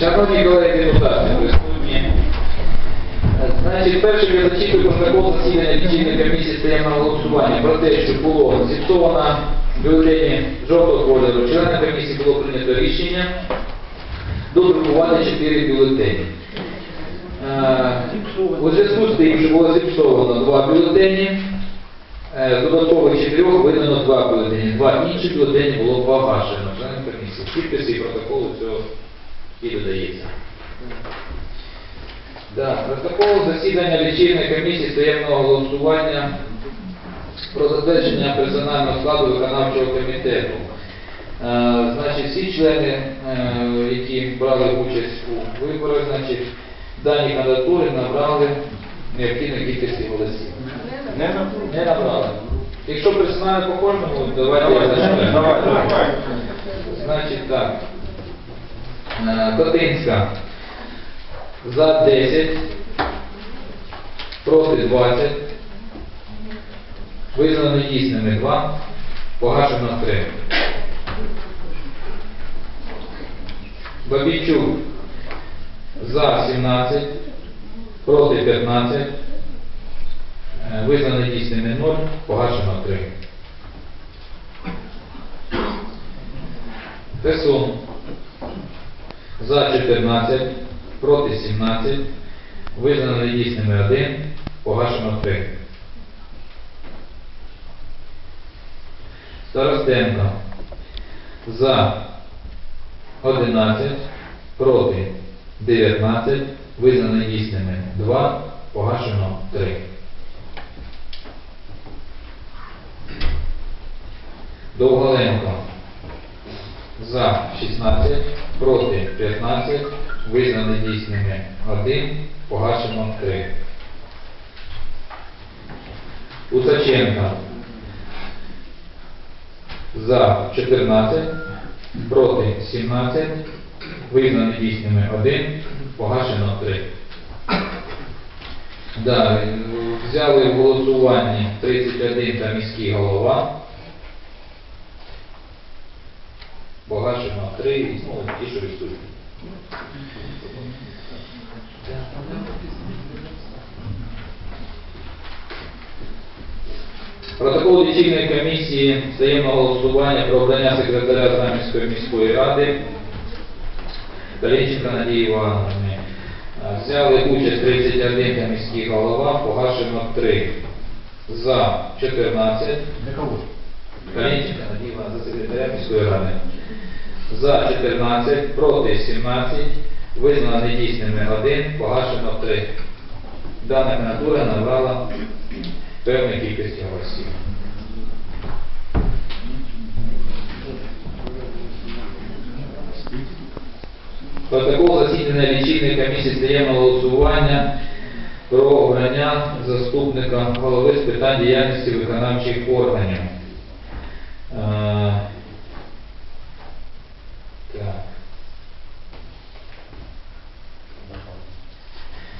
Шановні колеги депутати. Значить, перше я зачитую протокол засідання лічильної комісії таємного голосування про те, що було зіпсовано бюлетені жовтого кольору. Членам комісії було прийнято рішення додрукувати 4 бюлетені. Е, У зв'язку з тим, що було зіпсовано два бюлетені, е, з додаткових чотирьох видано два бюлетені. Два інші бюлетені було погашено членам комісії. Підписи і протоколи цього і додається. Так, протокол засідання лічильної комісії таємного голосування про затвердження персонального складу виконавчого комітету. Е, значить, всі члени, е, які брали участь у виборах, значить, дані кандидатури набрали необхідну кількість голосів. Не на- Не набрали. Якщо персонально по кожному, давайте я зачитаю. Давай, давай. Значить так. Е, Котинська за 10, проти 20, визнано недійсними 2, погашено 3. Бабійчук за 17, проти 15, е, визнано недійсними 0, погашено 3. Фесун за 14, проти 17, визнано недійсними 1, погашено 3. Старостенко за 11, проти 19, визнано недійсними 2, погашено 3. Довголенко за 16, проти 15, визнано недійсними 1, погашено 3. Усаченка за 14, проти 17, визнано недійсними 1, погашено 3. Да, взяли в голосуванні 31 та міський голова. Погашено 3 і знову ті, що відсутні. Протокол лічильної комісії взаємного голосування про обрання секретаря Знам'янської міської ради Калінченка Надії Івановни. Е, Взяли участь 31 та міський голова, погашено 3. За 14. Калінченка Надія Івановна за секретаря міської ради. За 14, проти 17, визнано недійсними 1, погашено 3. Дана кандидатура набрала певну кількість голосів. Протокол засідання лічильної комісії з таємного голосування про обрання заступника голови з питань діяльності виконавчих органів. Е, Так.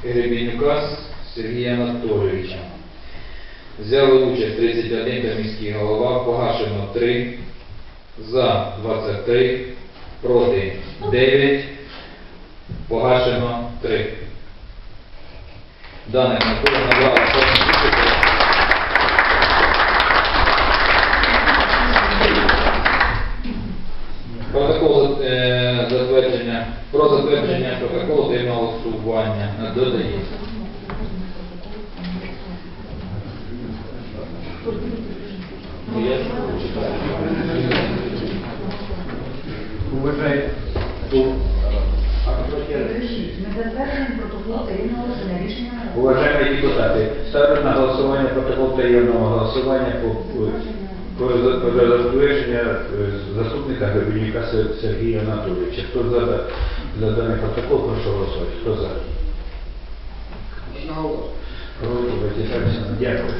Гребінюка Сергія Анатолійовича. Взяли участь 31 та міський голова, погашено 3, за 23, проти 9, погашено 3. Дане на кожна 40 тисяч. Протокол е, затвердження, про затвердження протоколу таємного голосування додається. Ну, я ж читаю. Уважаемый. Ми затверджуємо протокол таємного голосування. Рішення не було. Уважаемые депутаты, ставлю на голосування протокол таємного голосування по, по, по, по затвердження е, заступника Гребенюка Се- Сергія Анатолійовича. Хто за, за даний протокол, прошу голосувати. Хто за? Проти, витягаюся. Дякую.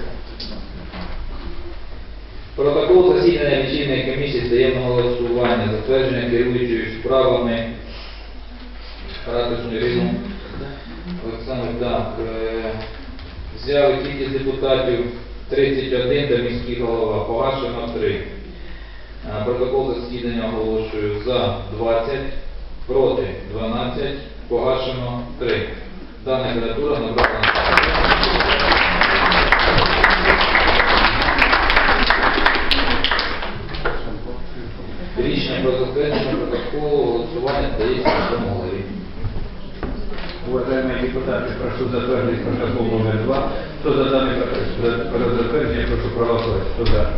Протокол засідання лічильної комісії з таємного голосування, затвердження керуючою справами ратушної Ірину Олександр, е, взяли кількість депутатів 31 та міський голова, погашено 3. Е, Протокол засідання оголошую за 20, проти 12, погашено 3. Дана кандидатура набрала. Рішення про затвердження протоколу голосування дається на голові. Уважаемые депутаты, прошу затвердить протокол номер два. Кто за данный протокол за затверджение, прошу проголосовать. Кто за?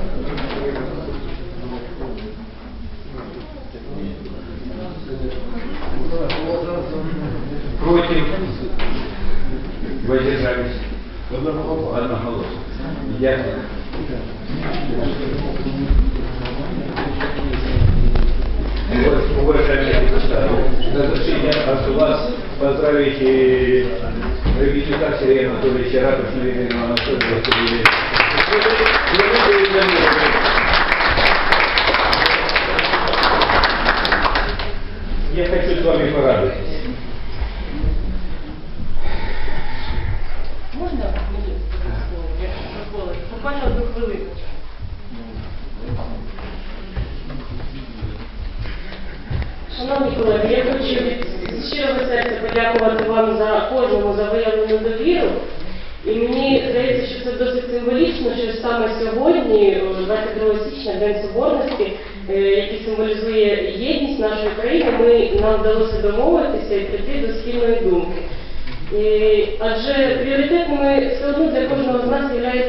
Одноголосно. Дякую. Вот, Уважаемые депутаты, разрешите прошу вас поздравить и Рыбичука Сергея Анатольевича, Ратушную Елену Анатольевича. подякувати вам за кожному за виявлену довіру. І мені здається, що це досить символічно, що саме сьогодні, 22 січня, День Соборності, е, який символізує єдність нашої країни, ми нам вдалося домовитися і прийти до спільної думки. І, адже пріоритетними все одно для кожного з нас є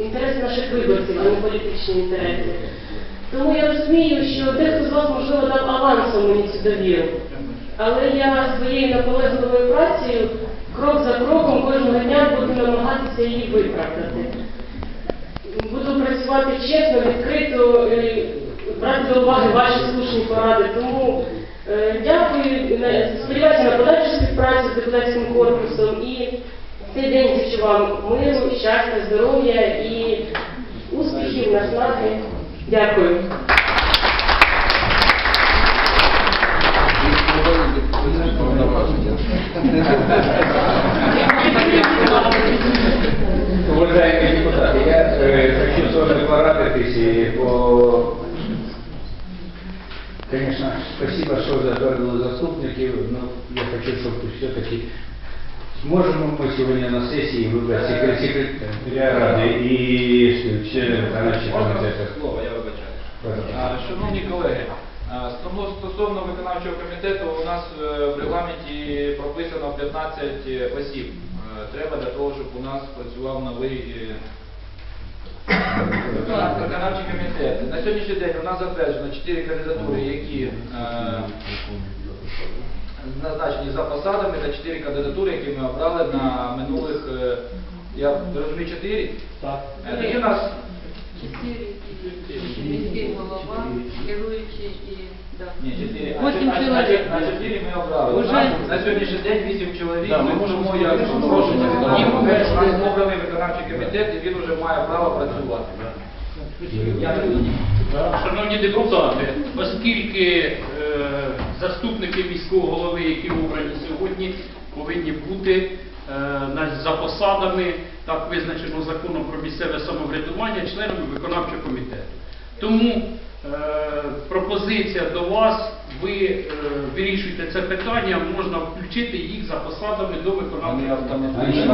інтерес наших виборців, а не політичні інтереси. Тому я розумію, що дехто з вас, можливо, дав авансом мені цю довіру. Але я своєю наполегливою працею крок за кроком кожного дня буду намагатися її виправдати. Буду працювати чесно, відкрито, брати до уваги ваші слушні поради. Тому е, дякую, сподіваюся на подальшу співпрацю з депутатським корпусом і цей день зичу вам миру, щастя, здоров'я і успіхів, наснаги. Дякую. хочу, чтобы все-таки Сможем мы сегодня на сессии выбрать секре- секретаря Рады и члена виконавчого Можна комитета? слово, я вибачаю. Пожалуйста. А, Шановні колеги, а, стосовно- стосовно виконавчого комітету у нас е, в регламенті прописано 15 осіб. Е, Треба для того, щоб у нас працював новий е, виконав- виконавчий комітет. На сьогоднішній день у нас затверджено 4 кандидатури, які е, назначені за посадами та 4 кандидатури, які ми обрали на минулих, е, я розумію, 4? Так. Тоді у нас Чотири і міський голова, керуючий і да. Ні, чотири. А Восемь чо- а- чоловік. На чотири ми обрали. Уже- на сьогоднішній день вісім чоловік. Да, ми можемо як вже у нас обраний виконавчий комітет, і він вже має право працювати. Шановні депутати, оскільки е, заступники міського голови, які обрані сьогодні, повинні бути е, за посадами, так визначено законом про місцеве самоврядування, членами виконавчого комітету. Тому е, пропозиція до вас, ви е, вирішуєте це питання, можна включити їх за посадами до виконавчого комітету.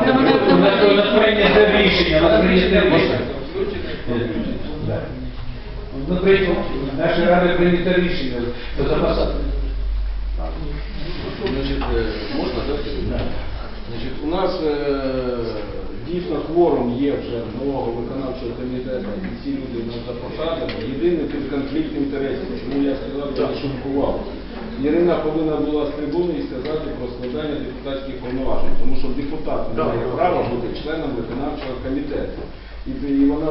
Да. Ну, прийняли, наші ради прийнято рішення, то запасати. Значить, е, можна так? Значить, у нас е, дійсно кворум є вже нового виконавчого комітету, і всі люди нас за посадами. Єдиний тут конфлікт інтересів, чому я сказав, я шуткував. Ірина повинна була з трибуни і сказати про складання депутатських повноважень, тому що депутат не має права бути членом виконавчого комітету. І, вона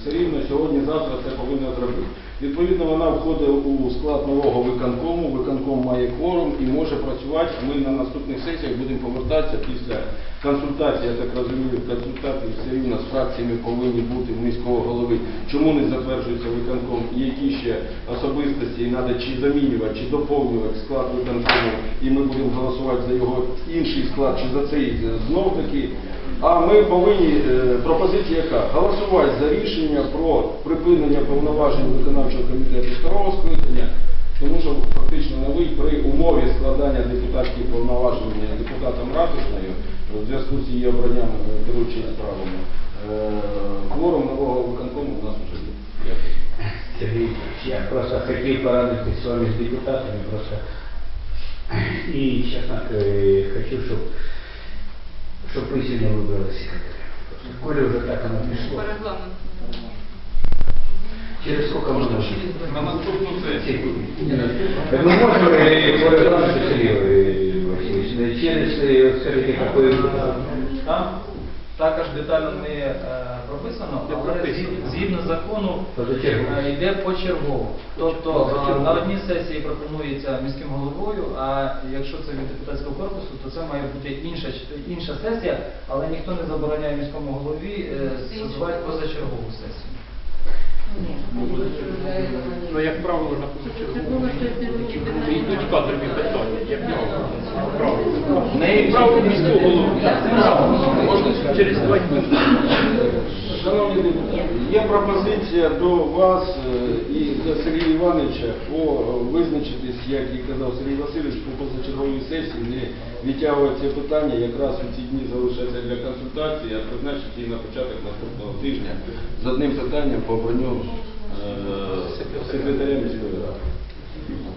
все рівно сьогодні-завтра це повинна зробити. Відповідно, вона входить у склад нового виконкому, виконком має кворум і може працювати. Ми на наступних сесіях будемо повертатися після консультації, я так розумію, консультації все рівно з фракціями повинні бути в міського голови. Чому не затверджується виконком які ще особистості треба чи замінювати, чи доповнювати склад виконкому, і ми будемо голосувати за його інший склад, чи за цей знов таки. А ми повинні, е, пропозиція яка? Голосувати за рішення про припинення повноважень виконавчого комітету старого скликання, тому що фактично новий при умові складання депутатських повноважень депутатом ратушною в зв'язку з її обранням е, керуючими справами. е, Кворум нового виконкому у нас вже є. Сергей, я просто хотел порадоваться с вами, с депутатами, просто. И, честно, э, хочу, чтобы чтоб вы сегодня выбрали секретаря. Просто Коля уже так оно По пришло. регламенту. Через сколько мы можем? На наступну сесію. Так мы можем э, по регламенту, Сергей э, Васильевич, э, через, э, скажите, какой... Там також детально не е, прописано, але згід- згідно закону Позачергово. е, йде почергово. Тобто е, на одній сесії пропонується міським головою, а якщо це від депутатського корпусу, то це має бути інша, інша сесія, але ніхто не забороняє міському голові е, созвати позачергову сесію. Ну, як правило, на позачергову йдуть кадрові питання. Як правило. Не право міського голови. Можна через два дні. Шановні депутати, є пропозиція до вас е, і до Сергія Івановича по е, визначитись, як і казав Сергій Васильович, по позачерговій сесії, не відтягувати це питання, якраз у ці дні залишаться для консультації, а призначити її на початок наступного тижня з одним питанням по обранню е, секретаря міської ради.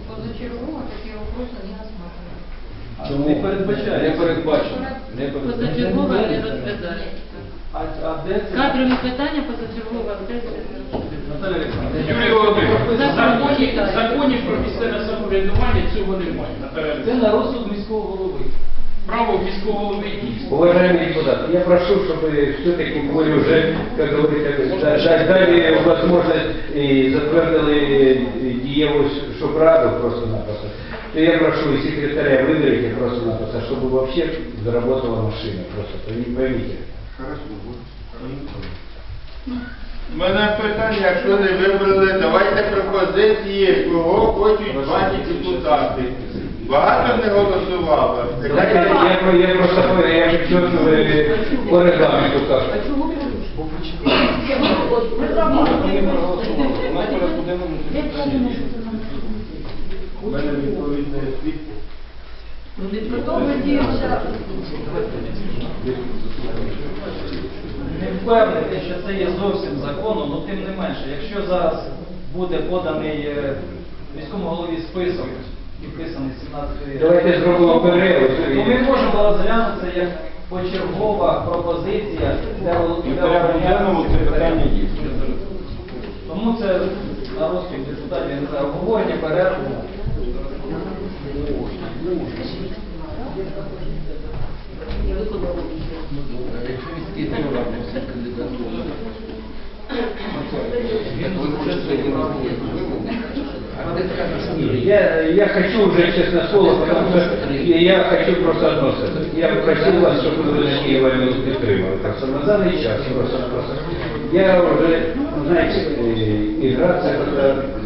Позачергово такі вопроси не. Чому? Не передбачає. Не передбачено. Не передбачено. Позачергово не розглядається. А, а де це? Кадрові питання позачергова сесія не розглядається. Наталя Олександровна. Юрій Володимирович, в Завтра законі, буде. в законі про місцеве самоврядування цього немає. Наталя Це Олександрівна. на розсуд міського голови. Право міського голови дійсно. Уважаемые депутаты, я прошу, чтобы все-таки Коля уже, как говорится, да- да- дали возможность и затвердили э, Диеву, чтобы раду просто-напросто. То я прошу и секретаря выберите просто-напросто, чтобы вообще заработала машина просто, пойми- поймите. У мене питання, якщо не вибрали, давайте пропозиції, кого хочуть бачити депутати. Багато не голосувало. Так, я, я, я просто по- я же четко э, по регламенту как. У нас в порядку денному це питання є. У мене відповідний відповідь. Ну, не впевнений, що це є зовсім законом, але тим не менше, якщо зараз буде поданий е, міському голові список і вписаний 17 Давайте зробимо перерву. то ми можемо розглянути це як почергова пропозиція для питання є. Тому це на розсуд депутатів, обговорення, перерву. Я, я хочу уже, честно слово, потому что я хочу просто одно сказать. Я просил вас, чтобы вы Надію Іванівну підтримали. Просто на даний час просто, просто. Я уже, знаете, э, играться как-то...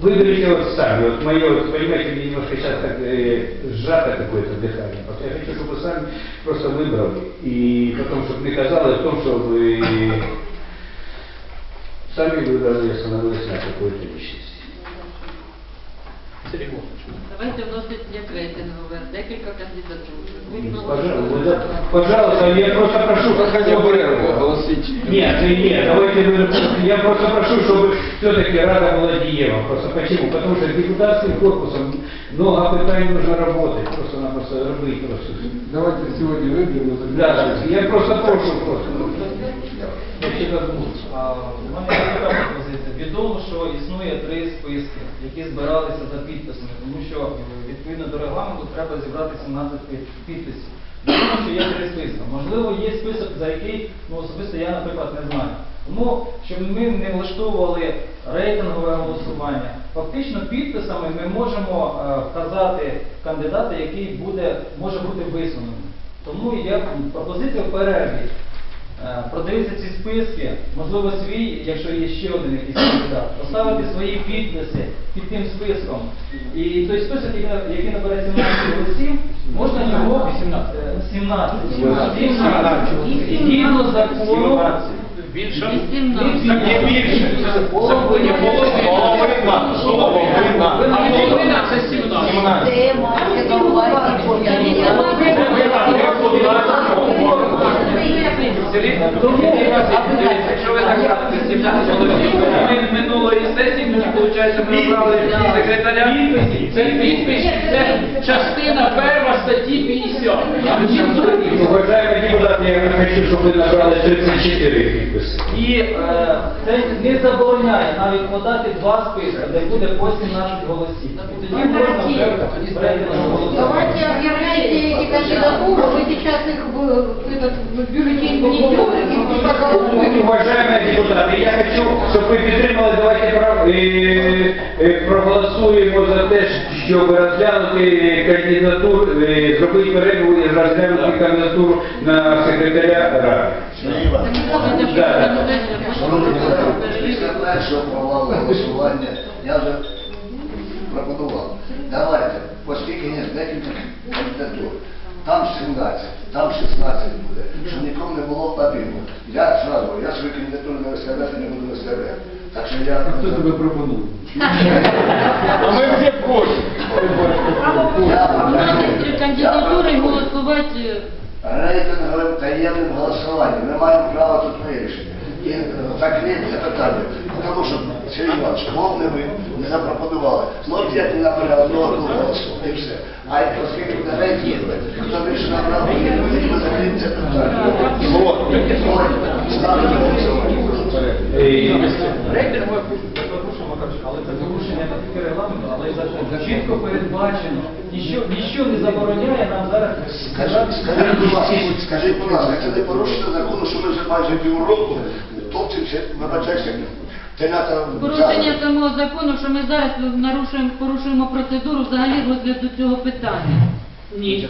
Выберите вот сами. Вот мое, вот, понимаете, мне немножко сейчас так э, сжато какое-то дыхание. Просто я хочу, чтобы вы сами просто выбрали. И потом, чтобы не казалось в том, что вы сами выбрали и остановились на какой-то личности. Сергій Володимирович. Давайте вносить як рейтингове, декілька кандидатур. Пожалуйста, да. пожалуйста, я просто прошу, Хотя бы оголосить. Нет, нет, давайте, вы- я просто прошу, чтобы все-таки Рада была Диева. Просто почему? Потому что с депутатским корпусом много питаний нужно работать, просто-напросто работать просто. Давайте сьогодні виберемо. Да, я просто прошу, просто. Я Відомо, що існує три списки, які збиралися за підписами, тому що відповідно до регламенту треба зібрати 17 підписів. Відомо, що є три списки. Можливо, є список, за який ну, особисто я, наприклад, не знаю. Тому, щоб ми не влаштовували рейтингове голосування, фактично підписами ми можемо е, вказати кандидата, який буде, може бути висунений. Тому є пропозиція в перерві е, продивитися ці списки, можливо, свій, якщо є ще один якийсь кандидат, поставити свої підписи під тим списком. І той список, який на- який набере 17 голосів, можна його 17. 17. І Згідно закону. Більше? Вісімнадцять. більше. Законі половина. Половина це 17. Мається. Якщо ви так кажете, 17 голосів, ми минулої сесії, мені виходить, ми обрали секретаря. Це підпис, це частина перша статті 50. Уважаемые депутаты, я хочу, чтобы вы набрали 34 підписи. І е, це не забороняє навіть подати два списки, де буде по 17 голосів. І тоді можна вже рейтингово голосувати. Давайте объявляйте эти кандидатуры, вы сейчас их в, в этот в бюллетень внесете и проголосуете. Уважаемые депутати, я хочу, щоб ви підтримали, давайте про- е, е, проголосуємо за те, щоб розглянути кандидатуру, е, зробити перерву і розглянути кандидатуру на секретаря ради. Да. Шановні колеги, після першого провалу голосування я вже пропонував. Давайте, оскільки є декілька кандидатур, там 17, там 16 буде, щоб нікому не було обідно. Я зразу, я свою кандидатуру не виставляти не буду виставляти. Так що я... Хто тебе пропонує? А ми всі проти. Кандидатури голосувати. Рейтинговим таємним голосуванням. Ми маємо право тут вирішити. І е, закрити це питання. Тому що Сергій Іванович, не ви не запропонували. Ну, взяти набере одного голосу, і все. А оскільки не рейтингове, хто більше набрав, ми закриємо це питання. На голосування. Рейтингове Перепрошую, але це порушення не тільки регламенту, але й закону. Чітко передбачено. Ніщо, ніщо не забороняє нам зараз Скажіть, скажіть, будь ласка, скажіть, будь ласка, це не порушення закону, що ми вже майже півроку топчемося, вибачайся, Порушення самого закону, що ми зараз нарушуємо, порушуємо процедуру взагалі розгляду цього питання. Ні.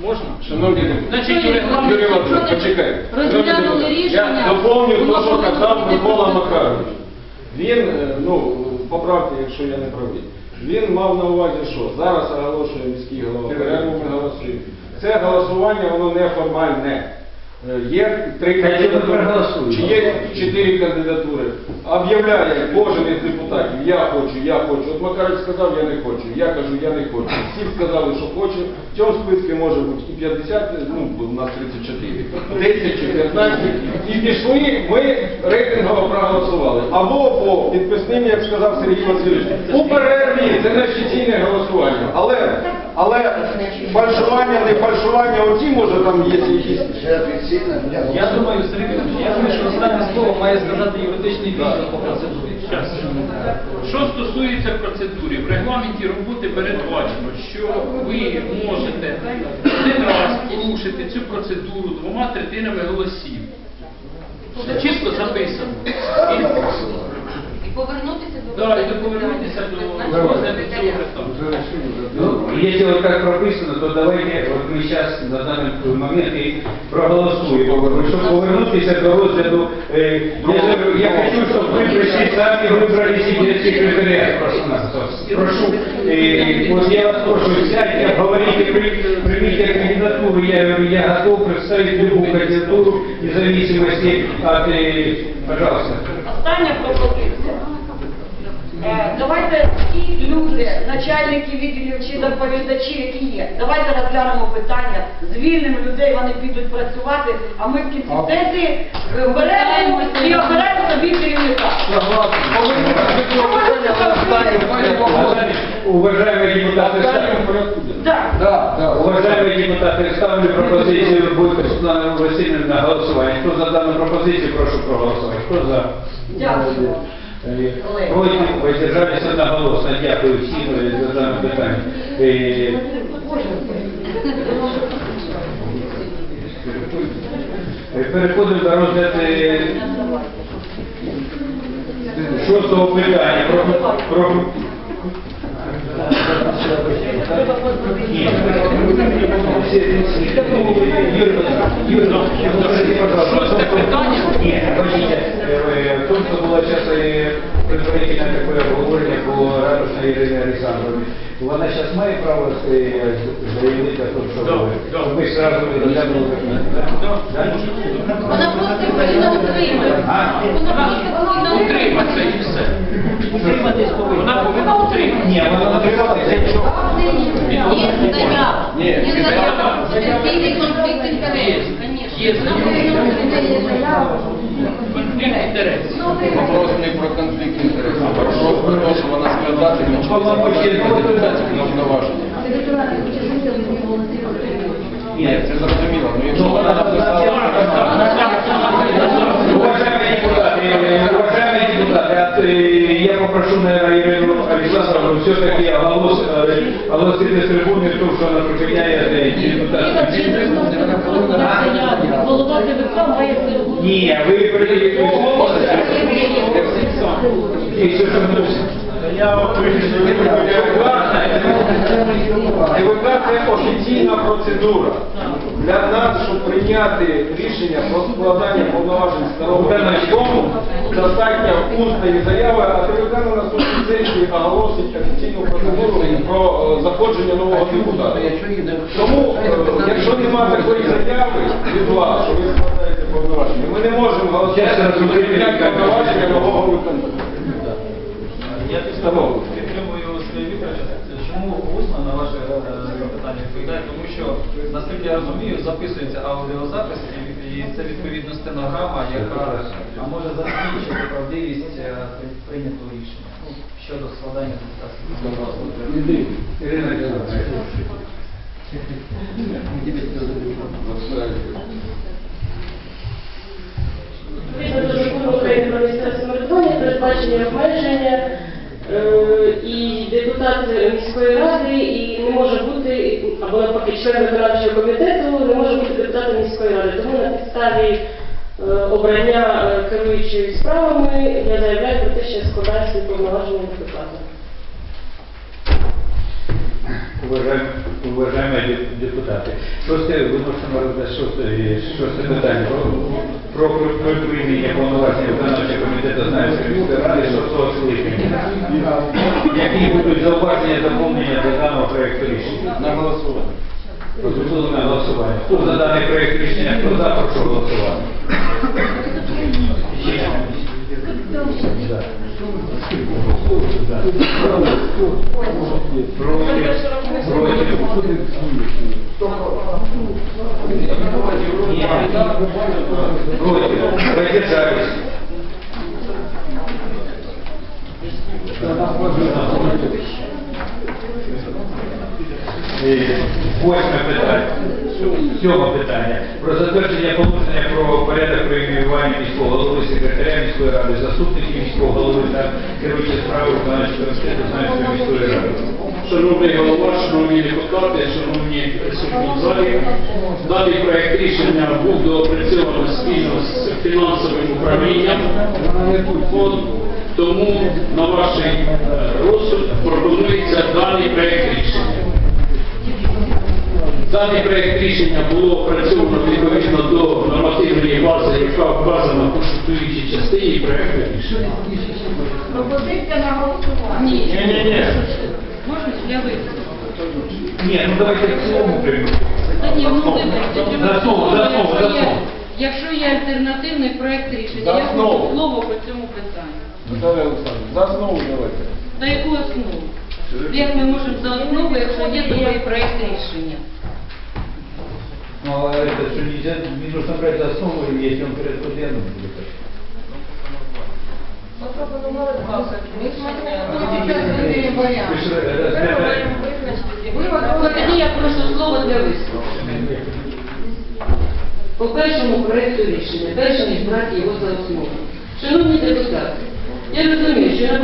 Можна? Шановні Значить, Юрій Іванович, почекайте. Розглянули депутати, рішення, Я доповню те, що казав Микола. Макарович. Він, е, ну, поправте, якщо я не правий. Він мав на увазі, що зараз оголошує міський голова, перерву ми голосуємо. Це голосування, воно неформальне. Е, Є три кандидатури, чи є чотири кандидатури. Об'являє кожен із депутатів, я хочу, я хочу. От Макарович сказав, я не хочу. Я кажу, я не хочу. Всі сказали, що хочуть. В цьому списку може бути і 50, ну, у нас 34, 10 чи 15. І пішли, ми рейтингово проголосували. Або по підписним, як сказав Сергій Васильович, у перерві, це не офіційне голосування. Але, але фальшування, не фальшування, оті, може там є якісь. Я думаю, Сергій я думаю, що останнє слово має сказати юридичний відділ по процедурі. Щас. Що стосується процедури, в регламенті роботи передбачено, що ви можете один раз порушити цю процедуру двома третинами голосів. Це чітко записано. І повернутися Да, і повернутися до розгляду цього питання. Ну, если вот как прописано, то давайте вот мы сейчас на данный момент и проголосуем, чтобы повернуться до розгляду. Э, я, же- я хочу, чтобы вы пришли сами выбрали себе секретаря. Прошу, нас, прошу, э, вот я вас прошу, сядьте, обговорите, при- примите кандидатуру. Я говорю, я готов представить любую кандидатуру, вне зависимости от, э, пожалуйста. Остання пропозиція. Е, Давайте ті люди, начальники відділів чи доповідачі, які є, давайте розглянемо питання, звільнимо людей, вони підуть працювати, а ми в кінці сесії е, беремо і оберемо собі керівника. Уважаемые депутаты, Так. Уважаемые депутаты, ставлю пропозицию Бойко Светланы Васильевны на голосование. Кто за данную пропозицию, прошу проголосовать. Кто за? Дякую. Проти, воздержались одноголосно. Дякую всім за дане питання. Е, е, Переходимо до розгляду е, шостого питання. Про, Шосте питання. Нет, подождите, э, в том, что было сейчас э, предварительное такое обговорение по Радушной Ирине Александровне, вона сейчас має право е, заявити о том, що Да, ви- да. щоб ми сразу розглянули документи, так? Да, Да? Вона просто повинна утриматися. А? Вона просто повинна Утриматися і все. Утриматись повинна. Вона повинна утриматися. Ні, вона написала це що? Є заява. Ні, Є заява. Потенційний конфлікт інтересів, Є утриматися. Конфлікт інтересів. Вопрос не про конфлікт інтересів, а про те, що вона складатиме складатиме депутатів повноваження. Ні, це зрозуміло. Ну якщо вона написала... я попрошу, наверное, Ирину Александровну все-таки оголосить на трибуны то, что она припиняет э, депутатским. Голова ТВК має Ні, ви офіційна процедура. Для нас, щоб прийняти рішення про складання повноважень старого виконкому, достатньо усної заяви, а ТВК на сесії оголосить офіційну процедуру про е, заходження нового депутата. Тому, е, якщо немає такої заяви від вас, що ви складаєте повноваження, ми не можемо голосувати за прийняття повноваження нового виконкому. Я підтримую підтримую Сергія Чому усно на ваше е, запитання відповідаю? Тому що, наскільки я розумію, записується аудіозапис, і- і це відповідно стенограма, яка а може засвідчити правдивість е, прийнятого рішення ну, щодо складання депутатських повноважень. Відповідно до закону України про місцеве самоврядування передбачені обмеження, е, і депутат міської ради і не може бути, або навпаки, член виконавчого комітету не може бути депутатом міської ради. Тому на підставі е, обрання е, керуючої справами я заявляю про те, що я складаю свої повноваження депутата. Уважаемые деп- депутаты, шосте виносимо розгляд шосте, шосте питання про, про, про, приймання повноважень виконавчого комітету Знам'янської міської ради шостого скликання. Які будуть зауваження доповнення до даного проекту рішення? На голосування. Пропозицію на голосування. Хто за даний проект рішення, хто за, прошу голосувати. Проти. Проти. Против. Воздержались. Е, Восьме питання. Сьоме питання. Про затвердження положення про порядок преміювання міського голови, секретаря міської ради, заступників міського голови Та керуючої справи виконавчого комітету Знам'янської міської ради. Шановний голова, шановні депутати, шановні присутні в залі, даний проект рішення був доопрацьований спільно з фінансовим управлінням фонду, тому на ваш е, розсуд пропонується даний проект рішення. Даний проект рішення було опрацьовано відповідно до нормативної бази, яка вказана в конституючій частині проекту рішення. Пропозиція на голосування. Ні. Ні-ні-ні. Можна я вийду? Ні, ну давайте в цілому приймемо. Та ні, ну вибачте, треба За основу, за основу, за якщо є- основу. Якщо є альтернативний проект рішення, За я хочу основу. слово по цьому питанню. Наталя Олександровна, за основу давайте. На яку основу? Як ми можемо за основу, якщо є другий проект рішення? Ну, а это что, нельзя, не нужно брать за основу, если он порядку денному будет. Ну, Тоді я прошу слово для виступу. По першому проекту рішення, перш ніж брати його за основу. Шановні депутати, я розумію, що на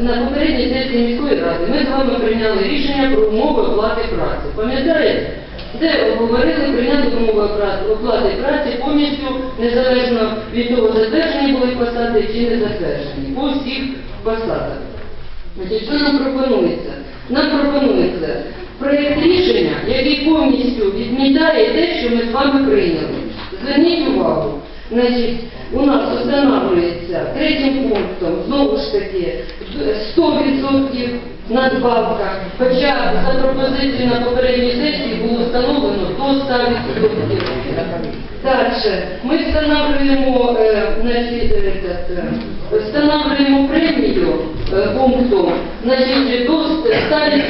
на попередній сесії міської ради ми з вами прийняли рішення про умови оплати праці. Пам'ятаєте? Де говорили прийняти умови оплати праці повністю незалежно від того, затверджені були посади чи не затверджені, по всіх посадах. Що нам пропонується? Нам пропонується проєкт рішення, який повністю відмітає те, що ми з вами прийняли. Зверніть увагу. Значить, у нас встановлюється третім пунктом, знову ж таки, 100% надбавка, хоча за пропозицією на попередній сесії було встановлено до 100%. Далі, ми встановлюємо, е, е, е, встановлюємо премію пунктом, значить, до 100%,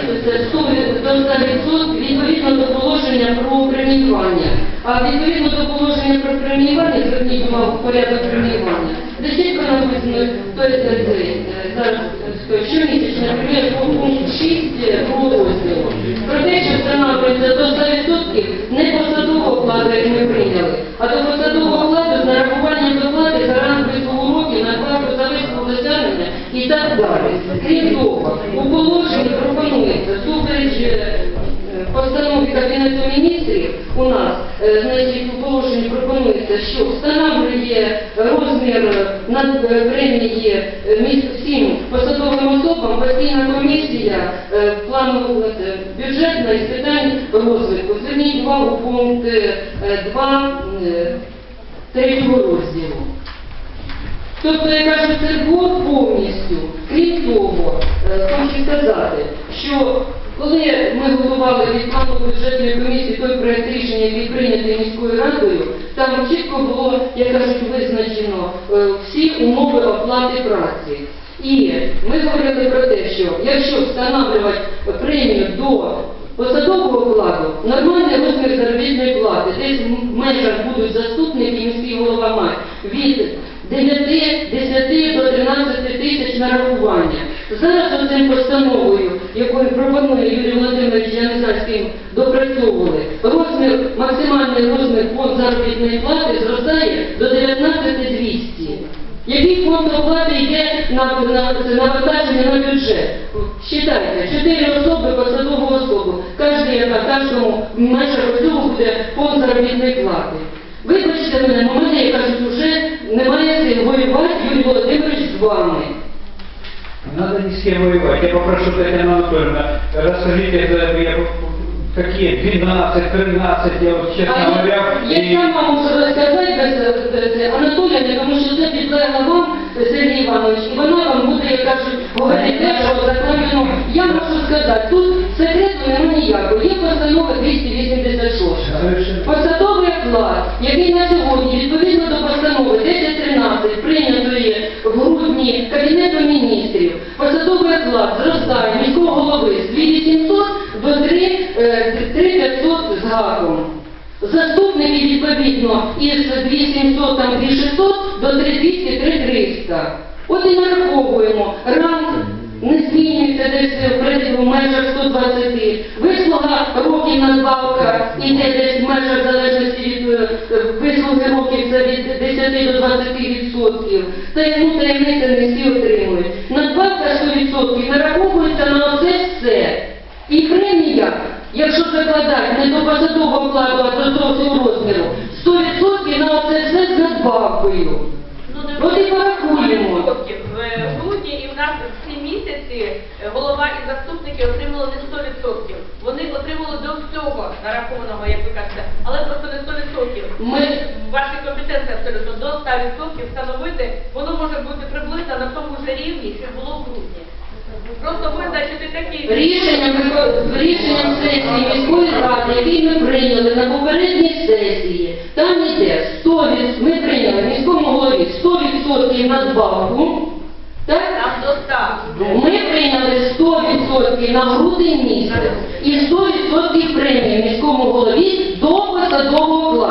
відповідно до положення про преміювання. А відповідно до положення про преміювання, зверніть увагу порядок преміювання, де чітко написано, зараз щомісячно, наприклад, по пункту 6 про розділу. Про те, що встановлюється до 100% не посадового окладу, як ми прийняли, а до посадового окладу з нарахуванням доплати за ранг вислову років, надбавку за досягнення і так далі. Крім того, у положенні пропонується супереч е, постанові Кабінету міністрів у нас, е, значить, у положенні пропонується, що встановлює розмір е, премії е, міс- всім посадовим особам постійна комісія е, плану е, бюджетна і з питань розвитку. Зверніть увагу пункт 2 третього розділу. Тобто, я кажу, це блок повністю. Крім того, е, хочу сказати, що коли ми готували від плану бюджетної комісії той проект рішення, який прийнятий міською радою, там чітко було, як кажуть, визначено е, всі умови оплати праці. І ми говорили про те, що якщо встановлювати премію до посадового окладу, нормальний розмір заробітної плати, десь в межах будуть заступники міський голова мать від 9, 10 до 13 тисяч нарахування. Зараз оцим постановою, якою пропонує Юрій Володимирович, я не знаю, з ким допрацьовували, розмір, максимальний розмір фонд заробітної плати зростає до 19 200. Який фонд оплати йде на, на, навантаження на бюджет? Считайте, 4 особи посадову особу, кожен, яка кожному межах цього буде фонд заробітної плати. Вибачте мене, у мене, як кажуть, вже немає сил воювати, Юрій Володимирович, з вами. Надо ни с кем воевать. Я попрошу Татьяну Анатольевну, расскажите, я, какие 12, 13, я вот честно А говоря, я, я сама можу розказати без без- без Анатолія, тому що це підлегла вам, Сергій Іванович, і вона вам буде, як кажуть, говорити те, що закладено. Я можу сказати, тут секрету немає ніякого. Є постанова 286. Посадовий оклад, який на сьогодні, відповідно до постанови 1013, прийнятої в грудні Кабінетом міністрів, посадовий оклад зростає міського голови з 2800 до 3, е, 3500 з гаком. Заступники відповідно із 2700 там 2600 до 3200 3300. От і нараховуємо. Ранг не змінюється десь в принципі, в межах 120. Вислуга років надбавка іде десь в межах залежності від е, вислуги років це від 10 до 20 відсотків. Та й ну таємниця не всі отримують. Надбавка 100% нараховується на оце все. І премія, якщо закладати не до посадового окладу, а до того розміру, 100% на оце все з надбавкою. От і порахуємо. В грудні і в нас в ці місяці е, голова і заступники отримали не 100%. Вони отримали до всього нарахованого, як ви кажете, але просто не 100%. Ми Ваші компетенції абсолютно до 100% встановити, воно може бути приблизно на тому ж рівні, що було в грудні. Просто визначити такі рішенням, рішенням сесії міської ради, який ми прийняли на попередній сесії, там іде 100%, від- ми прийняли міському голові 100% надбавку, так? там до 100. Ми прийняли 100% на грудень місяць і 100% премії міському голові до посадового окладу.